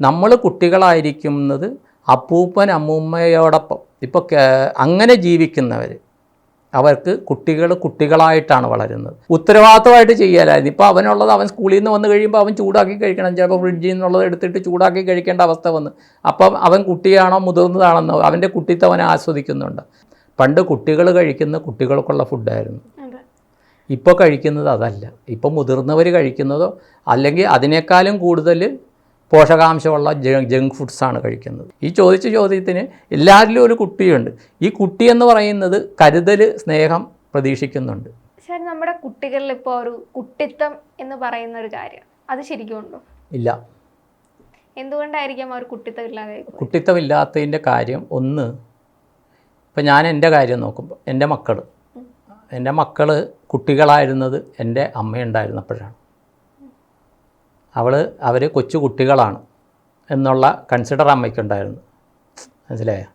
നമ്മൾ കുട്ടികളായിരിക്കുന്നത് അപ്പൂപ്പൻ അമ്മൂമ്മയോടൊപ്പം. ഇപ്പോൾ അങ്ങനെ ജീവിക്കുന്നവർ അവർക്ക് കുട്ടികൾ കുട്ടികളായിട്ടാണ് വളരുന്നത്. ഉത്തരവാദിത്തമായിട്ട് ചെയ്യാലായിരുന്നു. ഇപ്പോൾ അവനുള്ളത് അവൻ സ്കൂളിൽ നിന്ന് വന്ന് കഴിയുമ്പോൾ അവൻ ചൂടാക്കി കഴിക്കണം. ചിലപ്പോൾ ഫ്രിഡ്ജിൽ നിന്നുള്ളത് എടുത്തിട്ട് ചൂടാക്കി കഴിക്കേണ്ട അവസ്ഥ വന്ന്. അപ്പം അവൻ കുട്ടിയാണോ മുതിർന്നതാണെന്നോ അവന്റെ കുട്ടിത്തം അവനെ ആസ്വദിക്കുന്നുണ്ട്. പണ്ട് കുട്ടികൾ കഴിക്കുന്ന കുട്ടികൾക്കുള്ള ഫുഡായിരുന്നു. ഇപ്പോൾ കഴിക്കുന്നത് അതല്ല. ഇപ്പോൾ മുതിർന്നവർ കഴിക്കുന്നതോ അല്ലെങ്കിൽ അതിനേക്കാളും കൂടുതൽ പോഷകാംശമുള്ള ജങ്ക് ഫുഡ്സാണ് കഴിക്കുന്നത്. ഈ ചോദിച്ച ചോദ്യത്തിന് എല്ലാവരിലും ഒരു കുട്ടിയുണ്ട്. ഈ കുട്ടി എന്ന് പറയുന്നത് കരുതൽ സ്നേഹം പ്രതീക്ഷിക്കുന്നുണ്ട്. സാർ നമ്മുടെ കുട്ടികളിൽ ഇപ്പോൾ ഒരു കുട്ടിത്തം എന്ന് പറയുന്ന ഒരു കാര്യം അത് ശരിക്കും ഉണ്ടോ? ഇല്ല. എന്തുകൊണ്ടായിരിക്കാം അവർ കുട്ടിത്തം ഇല്ലാതെ കുട്ടിത്തമില്ലാത്തതിന്റെ കാര്യം ഒന്ന് ഇപ്പം ഞാൻ എന്റെ കാര്യം നോക്കുമ്പോൾ എന്റെ മക്കൾ എന്റെ മക്കൾ കുട്ടികളായിരുന്നത് എന്റെ അമ്മയുണ്ടായിരുന്നപ്പോഴാണ്. അവൾ അവർ കൊച്ചു കുട്ടികളാണ് എന്നുള്ള കൺസിഡർ അമ്മയ്ക്കുണ്ടായിരുന്നു. മനസ്സിലായോ?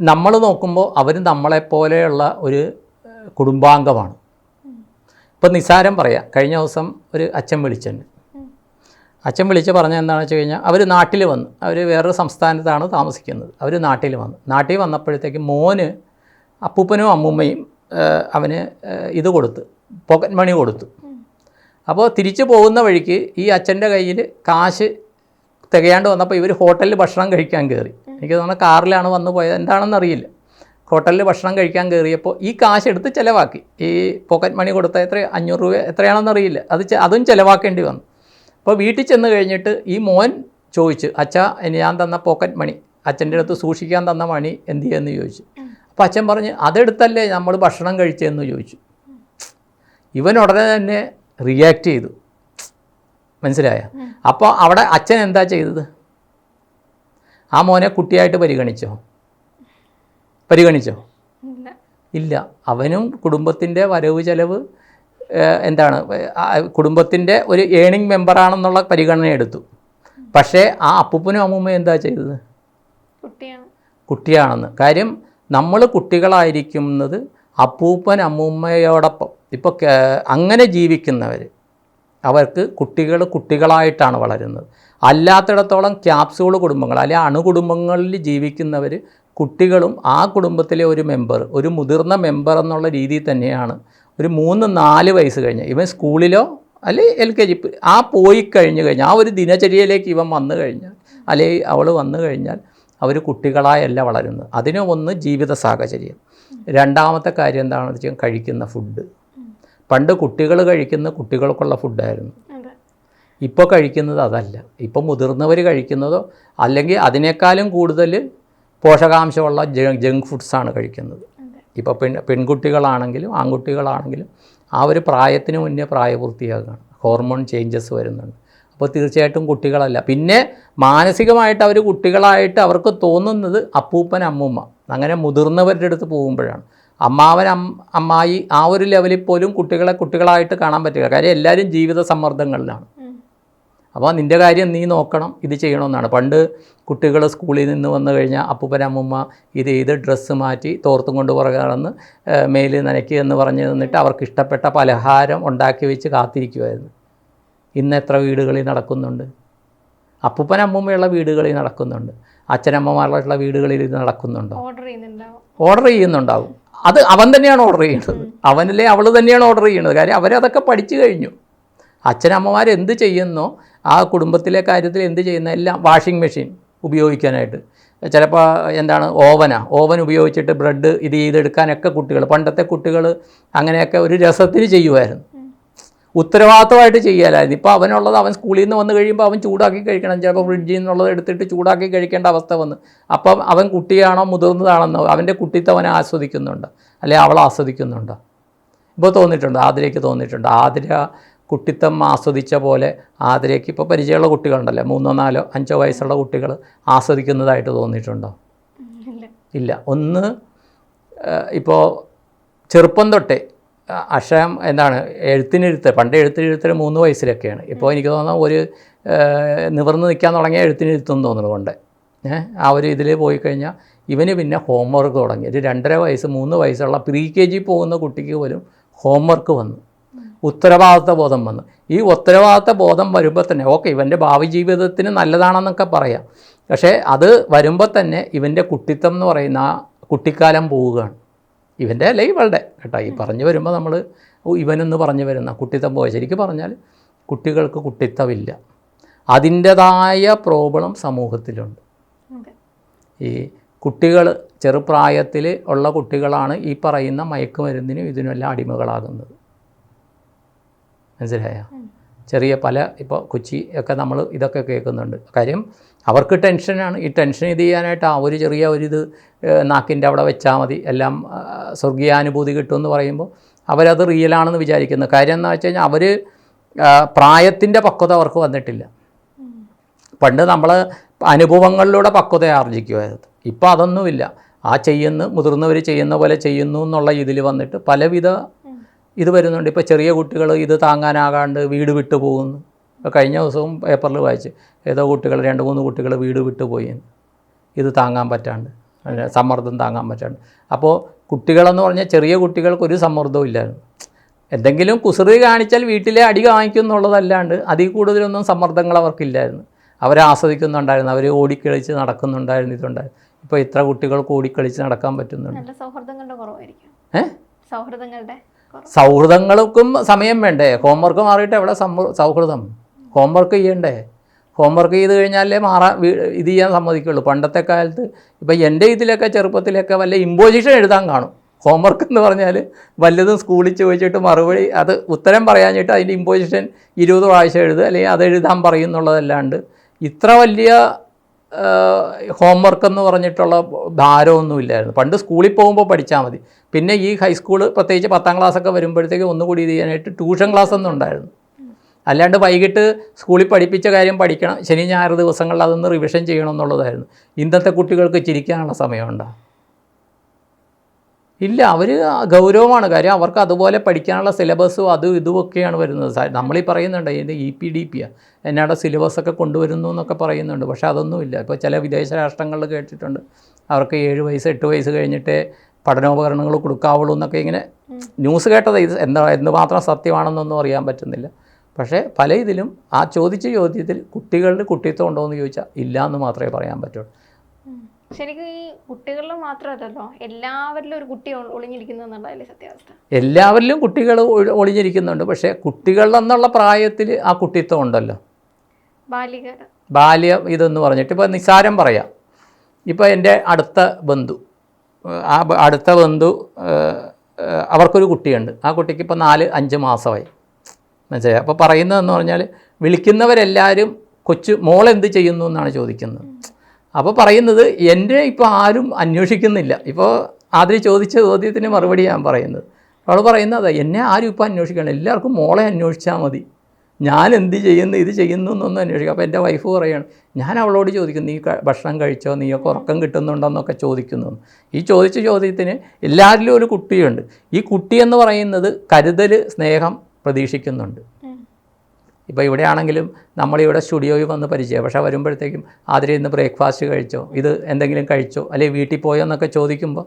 നമ്മൾ നോക്കുമ്പോൾ അവർ നമ്മളെപ്പോലെയുള്ള ഒരു കുടുംബാംഗമാണ്. ഇപ്പം നിസാരം പറയാം കഴിഞ്ഞ ദിവസം ഒരു അച്ഛൻ വിളിച്ചെന്നെ. അച്ഛൻ വിളിച്ച് പറഞ്ഞ എന്താണെന്ന് വെച്ച് കഴിഞ്ഞാൽ അവർ നാട്ടിൽ വന്നു അവർ വേറൊരു സംസ്ഥാനത്താണ് താമസിക്കുന്നത്. അവർ നാട്ടിൽ വന്നു. നാട്ടിൽ വന്നപ്പോഴത്തേക്ക് മോന് അപ്പൂപ്പനും അമ്മൂമ്മയും അവന് ഇത് കൊടുത്ത് പോക്കറ്റ് മണി കൊടുത്തു. അപ്പോൾ തിരിച്ചു പോകുന്ന വഴിക്ക് ഈ അച്ഛന്റെ കയ്യിൽ കാശ് തികയാണ്ട് വന്നപ്പോൾ ഇവർ ഹോട്ടലിൽ ഭക്ഷണം കഴിക്കാൻ കയറി. എനിക്ക് തോന്നുന്നു കാറിലാണ് വന്നു പോയത്. എന്താണെന്ന് അറിയില്ല. ഹോട്ടലിൽ ഭക്ഷണം കഴിക്കാൻ കയറിയപ്പോൾ ഈ കാശ് എടുത്ത് ചിലവാക്കി. ഈ പോക്കറ്റ് മണി കൊടുത്ത എത്ര അഞ്ഞൂറ് രൂപ എത്രയാണെന്ന് അറിയില്ല. അത് അതും ചിലവാക്കേണ്ടി വന്നു. അപ്പോൾ വീട്ടിൽ ചെന്ന് കഴിഞ്ഞിട്ട് ഈ മോൻ ചോദിച്ചു അച്ഛാ ഞാൻ തന്ന പോക്കറ്റ് മണി അച്ഛന്റെ അടുത്ത് സൂക്ഷിക്കാൻ തന്ന മണി എന്ത് ചെയ്യുമെന്ന് ചോദിച്ചു. അപ്പോൾ അച്ഛൻ പറഞ്ഞ് അതെടുത്തല്ലേ നമ്മൾ ഭക്ഷണം കഴിച്ചതെന്ന്? ചോദിച്ചു. ഇവൻ ഉടനെ തന്നെ റിയാക്ട് ചെയ്തു. മനസ്സിലായ? അപ്പോൾ അവിടെ അച്ഛൻ എന്താ ചെയ്തത്? ആ മോനെ കുട്ടിയായിട്ട് പരിഗണിച്ചോ? പരിഗണിച്ചോ? ഇല്ല. അവനും കുടുംബത്തിന്റെ വരവ് ചെലവ് എന്താണ് കുടുംബത്തിന്റെ ഒരു ഏണിംഗ് മെമ്പറാണെന്നുള്ള പരിഗണന എടുത്തു. പക്ഷേ ആ അപ്പൂപ്പനും അമ്മൂമ്മയും എന്താ ചെയ്തത്? കുട്ടിയാണ്. കുട്ടിയാണെന്ന്. കാര്യം നമ്മൾ കുട്ടികളായിരിക്കുന്നത് അപ്പൂപ്പൻ അമ്മൂമ്മയോടൊപ്പം. ഇപ്പോൾ അങ്ങനെ ജീവിക്കുന്നവർ അവർക്ക് കുട്ടികൾ കുട്ടികളായിട്ടാണ് വളരുന്നത്. അല്ലാത്തിടത്തോളം ക്യാപ്സൂൾ കുടുംബങ്ങൾ അല്ലെങ്കിൽ അണുകുടുംബങ്ങളിൽ ജീവിക്കുന്നവർ കുട്ടികളും ആ കുടുംബത്തിലെ ഒരു മെമ്പർ ഒരു മുതിർന്ന മെമ്പർ എന്നുള്ള രീതിയിൽ തന്നെയാണ് ഒരു മൂന്ന് നാല് വയസ്സ് കഴിഞ്ഞ് ഇവൻ സ്കൂളിലോ അല്ലെ എൽ കെ ജി ആ പോയി കഴിഞ്ഞു കഴിഞ്ഞാൽ ആ ഒരു ദിനചര്യയിലേക്ക് ഇവൻ വന്നു കഴിഞ്ഞാൽ അല്ലെ അവൾ വന്നു കഴിഞ്ഞാൽ അവർ കുട്ടികളായല്ല വളരുന്നത്. അതിന് ഒന്ന് ജീവിത സാഹചര്യം. രണ്ടാമത്തെ കാര്യം എന്താണെന്ന് വെച്ചാൽ കഴിക്കുന്ന ഫുഡ് പണ്ട് കുട്ടികൾ കഴിക്കുന്ന കുട്ടികൾക്കുള്ള ഫുഡായിരുന്നു. ഇപ്പോൾ കഴിക്കുന്നത് അതല്ല. ഇപ്പോൾ മുതിർന്നവർ കഴിക്കുന്നതോ അല്ലെങ്കിൽ അതിനേക്കാളും കൂടുതൽ പോഷകാംശമുള്ള ജങ്ക് ഫുഡ്സാണ് കഴിക്കുന്നത്. ഇപ്പോൾ പെൺ പെൺകുട്ടികളാണെങ്കിലും ആൺകുട്ടികളാണെങ്കിലും ആ ഒരു പ്രായത്തിന് മുന്നേ പ്രായപൂർത്തിയാകുകയാണ് ഹോർമോൺ ചേഞ്ചസ് വരുന്നുണ്ട്. അപ്പോൾ തീർച്ചയായിട്ടും കുട്ടികളല്ല. പിന്നെ മാനസികമായിട്ട് അവർ കുട്ടികളായിട്ട് അവർക്ക് തോന്നുന്നത് അപ്പൂപ്പൻ അമ്മൂമ്മ. അങ്ങനെ മുതിർന്നവരുടെ അടുത്ത് പോകുമ്പോഴാണ്. അമ്മാവൻ അം അമ്മായി ആ ഒരു ലെവലിൽ പോലും കുട്ടികളെ കുട്ടികളായിട്ട് കാണാൻ പറ്റില്ല. കാര്യം എല്ലാവരും ജീവിത സമ്മർദ്ദങ്ങളിലാണ്. അപ്പോൾ നിന്റെ കാര്യം നീ നോക്കണം ഇത് ചെയ്യണമെന്നാണ്. പണ്ട് കുട്ടികൾ സ്കൂളിൽ നിന്ന് വന്നു കഴിഞ്ഞാൽ അപ്പൂപ്പൻ അമ്മൂമ്മ ഇത് ചെയ്ത് ഡ്രസ്സ് മാറ്റി തോർത്തും കൊണ്ട് പുറകെ നടന്ന് മേൽ നനയ്ക്കുക എന്ന് പറഞ്ഞു തന്നിട്ട് അവർക്ക് ഇഷ്ടപ്പെട്ട പലഹാരം ഉണ്ടാക്കി വെച്ച് കാത്തിരിക്കുമായിരുന്നു ഇന്ന് എത്ര വീടുകളിൽ നടക്കുന്നുണ്ട്? അപ്പൂപ്പൻ അമ്മൂമ്മയുള്ള വീടുകളിൽ നടക്കുന്നുണ്ട്. അച്ഛനമ്മമാരുള്ള വീടുകളിൽ ഇത് നടക്കുന്നുണ്ടോ? ഓർഡർ ചെയ്യുന്നുണ്ടാവും. അത് അവൻ തന്നെയാണ് ഓർഡർ ചെയ്യുന്നത്. അവനല്ലേ അവൾ തന്നെയാണ് ഓർഡർ ചെയ്യുന്നത്. കാര്യം അവരതൊക്കെ പഠിച്ചു കഴിഞ്ഞു. അച്ഛനമ്മമാർ എന്ത് ചെയ്യുന്നോ ആ കുടുംബത്തിലെ കാര്യത്തിൽ എന്ത് ചെയ്യുന്ന എല്ലാം വാഷിംഗ് മെഷീൻ ഉപയോഗിക്കാനായിട്ട്. ചിലപ്പോൾ എന്താണ് ഓവന ഓവൻ ഉപയോഗിച്ചിട്ട് ബ്രെഡ് ഇത് ചെയ്തെടുക്കാനൊക്കെ കുട്ടികൾ പണ്ടത്തെ കുട്ടികൾ അങ്ങനെയൊക്കെ ഒരു രസത്തിന് ചെയ്യുമായിരുന്നു. ഉത്തരവാദിത്തമായിട്ട് ചെയ്യാലായിരുന്നു. ഇപ്പോൾ അവനുള്ളത് അവൻ സ്കൂളിൽ നിന്ന് വന്ന് കഴിയുമ്പോൾ അവൻ ചൂടാക്കി കഴിക്കണം. ചിലപ്പോൾ ഫ്രിഡ്ജിൽ നിന്നുള്ളത് എടുത്തിട്ട് ചൂടാക്കി കഴിക്കേണ്ട അവസ്ഥ വന്ന്. അപ്പം അവൻ കുട്ടിയാണോ മുതിർന്നതാണെന്നോ അവന്റെ കുട്ടിത്തം അവനെ ആസ്വദിക്കുന്നുണ്ട്. അല്ലെ അവൾ ആസ്വദിക്കുന്നുണ്ട്. ഇപ്പോൾ തോന്നിയിട്ടുണ്ട്. ആതിരയ്ക്ക് തോന്നിയിട്ടുണ്ട്. ആതിര കുട്ടിത്തം ആസ്വദിച്ച പോലെ ആതിരയ്ക്ക് ഇപ്പോൾ പരിചയമുള്ള കുട്ടികളുണ്ടല്ലോ? മൂന്നോ നാലോ അഞ്ചോ വയസ്സുള്ള കുട്ടികൾ ആസ്വദിക്കുന്നതായിട്ട് തോന്നിയിട്ടുണ്ടോ? ഇല്ല. ഒന്ന് ഇപ്പോൾ ചെറുപ്പം തൊട്ടേ അക്ഷരം എന്താണ്? എഴുത്തിനെഴുത്ത് പണ്ട് എഴുത്തിനെഴുത്തിന് മൂന്ന് വയസ്സിലൊക്കെയാണ്. ഇപ്പോൾ എനിക്ക് തോന്നുന്നു ഒരു നിവർന്ന് നിൽക്കാൻ തുടങ്ങിയ എഴുത്തിനെഴുത്തെന്ന് തോന്നുന്നു കൊണ്ട് ഏഹ് ആ ഒരു ഇതിൽ പോയി കഴിഞ്ഞാൽ ഇവന് പിന്നെ ഹോംവർക്ക് തുടങ്ങി. ഒരു രണ്ടര വയസ്സ് മൂന്ന് വയസ്സുള്ള പ്രീ കെ ജി പോകുന്ന കുട്ടിക്ക് പോലും ഹോംവർക്ക് വന്നു. ഉത്തരവാദിത്ത ബോധം വന്നു. ഈ ഉത്തരവാദിത്ത ബോധം വരുമ്പോൾ തന്നെ ഓക്കെ ഇവന്റെ ഭാവി ജീവിതത്തിന് നല്ലതാണെന്നൊക്കെ പറയാം. പക്ഷേ അത് വരുമ്പോൾ തന്നെ ഇവന്റെ കുട്ടിത്തം എന്ന് പറയുന്ന ആ കുട്ടിക്കാലം പോവുകയാണ്. ഇവന്റെ അല്ല ഇവളുടെ കേട്ടോ. ഈ പറഞ്ഞു വരുമ്പോൾ നമ്മൾ ഇവനെന്ന് പറഞ്ഞു വരുന്ന കുട്ടിത്തം പോയ ശരിക്കും പറഞ്ഞാൽ കുട്ടികൾക്ക് കുട്ടിത്തമില്ല. അതിന്റെതായ പ്രോബ്ലം സമൂഹത്തിലുണ്ട്. ഈ കുട്ടികൾ ചെറുപ്രായത്തിൽ ഉള്ള കുട്ടികളാണ് ഈ പറയുന്ന മയക്കുമരുന്നിനും ഇതിനെല്ലാം അടിമകളാകുന്നത്. മനസ്സിലായോ. ചെറിയ പല ഇപ്പോൾ കൊച്ചി ഒക്കെ നമ്മൾ ഇതൊക്കെ കേൾക്കുന്നുണ്ട്. കാര്യം അവർക്ക് ടെൻഷനാണ് ഈ ടെൻഷൻ ഇത് ചെയ്യാനായിട്ട് ആ ഒരു ചെറിയ ഒരു ഇത് നാക്കിന്റെ അവിടെ വെച്ചാൽ മതി. എല്ലാം സ്വർഗീയാനുഭൂതി കിട്ടുമെന്ന് പറയുമ്പോൾ അവരത് റിയലാണെന്ന് വിചാരിക്കുന്നു. കാര്യം എന്ന് വെച്ച് കഴിഞ്ഞാൽ അവർ പ്രായത്തിന്റെ പക്വത അവർക്ക് വന്നിട്ടില്ല. പണ്ട് നമ്മൾ അനുഭവങ്ങളിലൂടെ പക്വത ആർജിക്കുമായിരുന്നു. ഇപ്പോൾ അതൊന്നുമില്ല. ആ ചെയ്യുന്ന മുതിർന്നവർ ചെയ്യുന്ന പോലെ ചെയ്യുന്നു എന്നുള്ള ഇതിൽ വന്നിട്ട് പലവിധ. ഇത് വരുന്നുണ്ട്. ഇപ്പോൾ ചെറിയ കുട്ടികൾ ഇത് താങ്ങാനാകാണ്ട് വീട് വിട്ടു പോകുന്നു. ഇപ്പോൾ കഴിഞ്ഞ ദിവസവും പേപ്പറിൽ വായിച്ച് ഏതോ കുട്ടികൾ രണ്ട് മൂന്ന് കുട്ടികൾ വീട് വിട്ടു പോയി. ഇത് താങ്ങാൻ പറ്റാണ്ട്. സമ്മർദ്ദം താങ്ങാൻ പറ്റാണ്ട്. അപ്പോൾ കുട്ടികളെന്ന് പറഞ്ഞാൽ ചെറിയ കുട്ടികൾക്ക് ഒരു സമ്മർദ്ദവും ഇല്ലായിരുന്നു എന്തെങ്കിലും കുസൃതി കാണിച്ചാൽ വീട്ടിലെ അടി കാണിക്കും എന്നുള്ളതല്ലാണ്ട് അതിൽ കൂടുതലൊന്നും സമ്മർദ്ദങ്ങൾ അവർക്കില്ലായിരുന്നു. അവരെ ആസ്വദിക്കുന്നുണ്ടായിരുന്നു. അവർ ഓടിക്കളിച്ച് നടക്കുന്നുണ്ടായിരുന്നു ഇതുണ്ടായിരുന്നു. ഇപ്പോൾ ഇത്ര കുട്ടികൾക്ക് ഓടിക്കളിച്ച് നടക്കാൻ പറ്റുന്നുണ്ട്. സൗഹൃദങ്ങളുടെ കുറവായിരിക്കും. ഏഹ് സൗഹൃദങ്ങളുടെ സൗഹൃദങ്ങൾക്കും സമയം വേണ്ടേ? ഹോംവർക്ക് മാറിയിട്ട് എവിടെ സൗഹൃദം? ഹോംവർക്ക് ചെയ്യണ്ടേ? ഹോംവർക്ക് ചെയ്ത് കഴിഞ്ഞാലേ മാറാ വീ- ഇത് ചെയ്യാൻ സമ്മതിക്കുള്ളൂ. പണ്ടത്തെ കാലത്ത് ഇപ്പം എന്റെ ഇതിലൊക്കെ ചെറുപ്പത്തിലൊക്കെ വല്ല ഇമ്പോസിഷൻ എഴുതാൻ കാണും. ഹോംവർക്ക് എന്ന് പറഞ്ഞാൽ വല്ലതും സ്കൂളിൽ ചോദിച്ചിട്ട് മറുപടി അത് ഉത്തരം പറയാഞ്ഞിട്ട് അതിന്റെ ഇമ്പോസിഷൻ ഇരുപത് പ്രാവശ്യം എഴുതുക അല്ലെങ്കിൽ അത് എഴുതാൻ പറയും എന്നുള്ളതല്ലാണ്ട് ഇത്ര വലിയ ഹോംവർക്ക് എന്ന് പറഞ്ഞിട്ടുള്ള ഭാരമൊന്നും ഇല്ലായിരുന്നു പണ്ട് സ്കൂളിൽ പോകുമ്പോൾ പഠിച്ചാൽ മതി. പിന്നെ ഈ ഹൈസ്കൂൾ പ്രത്യേകിച്ച് പത്താം ക്ലാസ്സൊക്കെ വരുമ്പോഴത്തേക്ക് ഒന്നുകൂടി ഇത് ചെയ്യാനായിട്ട് ട്യൂഷൻ ക്ലാസ് ഒന്നും ഉണ്ടായിരുന്നു. അല്ലാണ്ട് വൈകിട്ട് സ്കൂളിൽ പഠിപ്പിച്ച കാര്യം പഠിക്കണം ശനി ഞായർ ദിവസങ്ങളിൽ അതൊന്ന് റിവിഷൻ ചെയ്യണം എന്നുള്ളതായിരുന്നു. ഇന്നത്തെ കുട്ടികൾക്ക് ചിരിക്കാനുള്ള സമയമുണ്ടോ? ഇല്ല അവർ ഗൗരവമാണ്. കാര്യം അവർക്ക് അതുപോലെ പഠിക്കാനുള്ള സിലബസും അതും ഇതും ഒക്കെയാണ് വരുന്നത്. സാർ നമ്മളീ പറയുന്നുണ്ട് ഇതിന്റെ ഇ പി ഡി പി എന്നാടെ സിലബസൊക്കെ കൊണ്ടുവരുന്നു എന്നൊക്കെ പറയുന്നുണ്ട്. പക്ഷേ അതൊന്നുമില്ല. ഇപ്പോൾ ചില വിദേശ രാഷ്ട്രങ്ങളിൽ കേട്ടിട്ടുണ്ട്. അവർക്ക് ഏഴ് വയസ്സ് എട്ട് വയസ്സ് കഴിഞ്ഞിട്ടേ പഠനോപകരണങ്ങൾ കൊടുക്കാവുള്ളൂ എന്നൊക്കെ ഇങ്ങനെ ന്യൂസ് കേട്ടത്. ഇത് എന്താ എന്തുമാത്രം സത്യമാണെന്നൊന്നും അറിയാൻ പറ്റുന്നില്ല. പക്ഷേ പല ഇതിലും ആ ചോദിച്ച ചോദ്യത്തിൽ കുട്ടികളുടെ കുട്ടിത്വം ഉണ്ടോ എന്ന് ചോദിച്ചാൽ ഇല്ല എന്ന് മാത്രമേ പറയാൻ പറ്റുള്ളൂ. ശരിക്കും ഈ കുട്ടികളിൽ മാത്രമല്ലല്ലോ എല്ലാവരിലും ഒരു കുട്ടി ഒളിഞ്ഞിരിക്കുന്നു എന്നുള്ളതല്ലേ സത്യാവസ്ഥ? എല്ലാവരിലും കുട്ടികൾ ഒളിഞ്ഞിരിക്കുന്നുണ്ട്. പക്ഷേ കുട്ടികൾ എന്നുള്ള പ്രായത്തിൽ ആ കുട്ടിത്വം ഉണ്ടല്ലോ. ബാലിക ബാല്യം ഇതെന്ന് പറഞ്ഞിട്ട് ഇപ്പോൾ നിസ്സാരം പറയാം. ഇപ്പോൾ എന്റെ അടുത്ത ബന്ധു ആ അടുത്ത ബന്ധു അവർക്കൊരു കുട്ടിയുണ്ട്. ആ കുട്ടിക്ക് ഇപ്പോൾ നാല് അഞ്ച് മാസമായി. മനസ്സിലായി? അപ്പോൾ പറയുന്നതെന്ന് പറഞ്ഞാൽ വിളിക്കുന്നവരെല്ലാവരും കൊച്ചു മോളെന്ത് ചെയ്യുന്നു എന്നാണ് ചോദിക്കുന്നത്. അപ്പോൾ പറയുന്നത് എന്റെ ഇപ്പോൾ ആരും അന്വേഷിക്കുന്നില്ല. ഇപ്പോൾ ആദ്യം ചോദിച്ച ചോദ്യത്തിന് മറുപടി ഞാൻ പറയുന്നത്. അവൾ പറയുന്നത് അതെ എന്നെ ആരും ഇപ്പോൾ അന്വേഷിക്കണം എല്ലാവർക്കും മോളെ അന്വേഷിച്ചാൽ മതി. ഞാൻ എന്ത് ചെയ്യുന്നു ഇത് ചെയ്യുന്നു എന്നൊന്നും അന്വേഷിക്കും അപ്പോൾ എന്റെ വൈഫ് പറയുകയാണ് ഞാൻ അവളോട് ചോദിക്കും നീ ഭക്ഷണം കഴിച്ചോ? നീയൊക്കെ ഉറക്കം കിട്ടുന്നുണ്ടോന്നൊക്കെ ചോദിക്കുന്നു ഈ ചോദിച്ച ചോദ്യത്തിന് എല്ലാവരിലും ഒരു കുട്ടിയുണ്ട്. ഈ കുട്ടിയെന്ന് പറയുന്നത് കരുതൽ സ്നേഹം പ്രതീക്ഷിക്കുന്നുണ്ട്. ഇപ്പോൾ ഇവിടെ ആണെങ്കിലും നമ്മളിവിടെ സ്റ്റുഡിയോയിൽ വന്ന് പരിചയം. പക്ഷേ വരുമ്പോഴത്തേക്കും ആതിരെ ഇന്ന് ബ്രേക്ക്ഫാസ്റ്റ് കഴിച്ചോ ഇത് എന്തെങ്കിലും കഴിച്ചോ അല്ലെങ്കിൽ വീട്ടിൽ പോയോ എന്നൊക്കെ ചോദിക്കുമ്പോൾ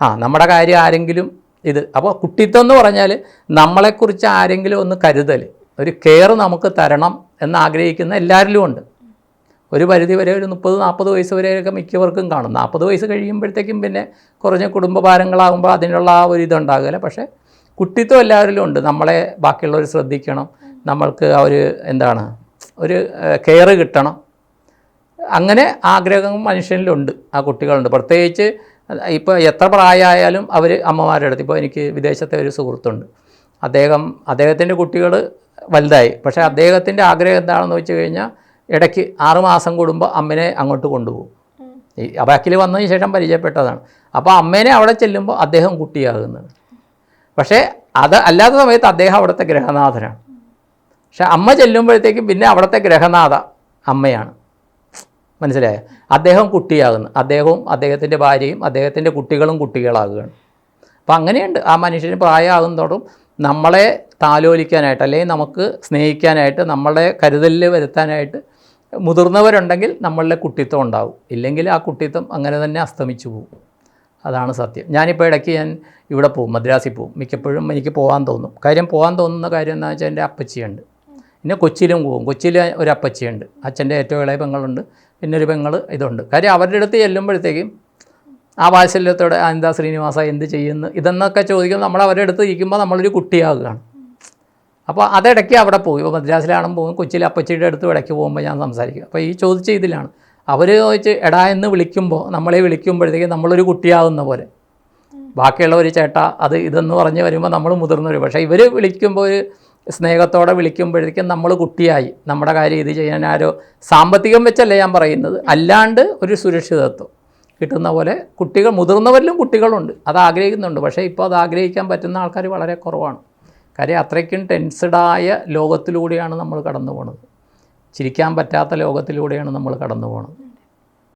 ആ നമ്മുടെ കാര്യം ആരെങ്കിലും ഇത് അപ്പോൾ കുട്ടിത്വം എന്ന് പറഞ്ഞാൽ നമ്മളെക്കുറിച്ച് ആരെങ്കിലും ഒന്ന് കരുതൽ ഒരു കെയർ നമുക്ക് തരണം എന്ന് ആഗ്രഹിക്കുന്ന എല്ലാവരിലും ഉണ്ട്. ഒരു പരിധി വരെ ഒരു മുപ്പത് നാൽപ്പത് വയസ്സ് വരെയൊക്കെ മിക്കവർക്കും കാണും. നാൽപ്പത് വയസ്സ് കഴിയുമ്പോഴത്തേക്കും പിന്നെ കുറഞ്ഞ കുടുംബ ഭാരങ്ങളാകുമ്പോൾ അതിനുള്ള ആ ഒരു ഇതുണ്ടാകില്ല പക്ഷേ കുട്ടിത്വം എല്ലാവരിലും ഉണ്ട്. നമ്മളെ ബാക്കിയുള്ളവർ ശ്രദ്ധിക്കണം. നമ്മൾക്ക് ഒരു എന്താണ് ഒരു കെയർ കിട്ടണം. അങ്ങനെ ആഗ്രഹം മനുഷ്യനിലുണ്ട് ആ കുട്ടികളുണ്ട്. പ്രത്യേകിച്ച് ഇപ്പോൾ എത്ര പ്രായമായാലും അവർ അമ്മമാരുടെ അടുത്ത് ഇപ്പോൾ എനിക്ക് വിദേശത്തെ ഒരു സുഹൃത്തുണ്ട്. അദ്ദേഹം അദ്ദേഹത്തിന്റെ കുട്ടികൾ വലുതായി. പക്ഷേ അദ്ദേഹത്തിന്റെ ആഗ്രഹം എന്താണെന്ന് വെച്ച് കഴിഞ്ഞാൽ ഇടയ്ക്ക് ആറുമാസം കൂടുമ്പോൾ അമ്മനെ അങ്ങോട്ട് കൊണ്ടുപോകും. ഈ അബാക്കിൽ വന്നതിന് ശേഷം പരിചയപ്പെട്ടതാണ്. അപ്പോൾ അമ്മേനെ അവിടെ ചെല്ലുമ്പോൾ അദ്ദേഹം കുട്ടിയാകുന്നത്. പക്ഷേ അത് അല്ലാത്ത സമയത്ത് അദ്ദേഹം അവിടുത്തെ ഗ്രഹനാഥനാണ്. പക്ഷെ അമ്മ ചെല്ലുമ്പോഴത്തേക്കും പിന്നെ അവിടുത്തെ ഗ്രഹനാഥ അമ്മയാണ്. മനസ്സിലായോ? അദ്ദേഹം കുട്ടിയാകുന്നു. അദ്ദേഹവും അദ്ദേഹത്തിന്റെ ഭാര്യയും അദ്ദേഹത്തിന്റെ കുട്ടികളും കുട്ടികളാകുകയാണ്. അപ്പം അങ്ങനെയുണ്ട്. ആ മനുഷ്യന് പ്രായമാകുന്നതോടും നമ്മളെ താലോലിക്കാനായിട്ട് അല്ലെങ്കിൽ നമുക്ക് സ്നേഹിക്കാനായിട്ട് നമ്മളെ കരുതലിൽ വരുത്താനായിട്ട് മുതിർന്നവരുണ്ടെങ്കിൽ നമ്മളുടെ കുട്ടിത്വം ഉണ്ടാവും. ഇല്ലെങ്കിൽ ആ കുട്ടിത്വം അങ്ങനെ തന്നെ അസ്തമിച്ചു പോകും. അതാണ് സത്യം. ഞാനിപ്പോൾ ഇടയ്ക്ക് ഞാൻ ഇവിടെ പോകും മദ്രാസിൽ പോകും. മിക്കപ്പോഴും എനിക്ക് പോകാൻ തോന്നും. കാര്യം പോകാൻ തോന്നുന്ന കാര്യം എന്താ വെച്ചാൽ എന്റെ അപ്പച്ചിയുണ്ട്. പിന്നെ കൊച്ചിയിലും പോകും കൊച്ചിയിൽ ഒരു അപ്പച്ചിയുണ്ട്. അച്ഛന്റെ ഏറ്റവും ഇളയ പെങ്ങളുണ്ട്. പിന്നെ ഒരു പെങ്ങൾ ഇതുണ്ട്. കാര്യം അവരുടെ അടുത്ത് ചെല്ലുമ്പോഴത്തേക്കും ആ വാത്സല്യത്തോടെ അനന്ത ശ്രീനിവാസ എന്ത് ചെയ്യുന്നു? ഇതെന്നൊക്കെ ചോദിക്കുമ്പോൾ നമ്മൾ അവരുടെ അടുത്ത് ഇരിക്കുമ്പോൾ നമ്മളൊരു കുട്ടിയാകുകയാണ്. അപ്പോൾ അതിടയ്ക്ക് അവിടെ പോകും ഇപ്പോൾ മദ്രാസിലാണെന്ന് പോകും. കൊച്ചിയിൽ അപ്പച്ചിയുടെ അടുത്ത് ഇടയ്ക്ക് പോകുമ്പോൾ ഞാൻ സംസാരിക്കും. അപ്പോൾ ഈ ചോദിച്ച ഇതിലാണ്. അവർ ചോദിച്ച് എടാ എന്ന് വിളിക്കുമ്പോൾ നമ്മളെ വിളിക്കുമ്പോഴത്തേക്കും നമ്മളൊരു കുട്ടിയാകുന്ന പോലെ. ബാക്കിയുള്ളവർ ചേട്ടാ അത് ഇതെന്ന് പറഞ്ഞ് വരുമ്പോൾ നമ്മൾ മുതിർന്നവർ പക്ഷേ ഇവർ വിളിക്കുമ്പോൾ ഒരു സ്നേഹത്തോടെ വിളിക്കുമ്പോഴേക്കും നമ്മൾ കുട്ടിയായി. നമ്മുടെ കാര്യം ഇത് ചെയ്യാൻ ആരോ സാമ്പത്തികം വെച്ചല്ല ഞാൻ പറയുന്നത്. അല്ലാണ്ട് ഒരു സുരക്ഷിതത്വം. കിട്ടുന്ന പോലെ കുട്ടികൾ മുതിർന്നവരിലും കുട്ടികളുണ്ട്. അത് ആഗ്രഹിക്കുന്നുണ്ട്. പക്ഷേ ഇപ്പോൾ അത് ആഗ്രഹിക്കാൻ പറ്റുന്ന ആൾക്കാർ വളരെ കുറവാണ്. കാര്യം അത്രയ്ക്കും ടെൻസ്ഡായ ലോകത്തിലൂടെയാണ് നമ്മൾ കടന്നു പോണത് ചിരിക്കാൻ പറ്റാത്ത ലോകത്തിലൂടെയാണ് നമ്മൾ കടന്നു പോണത്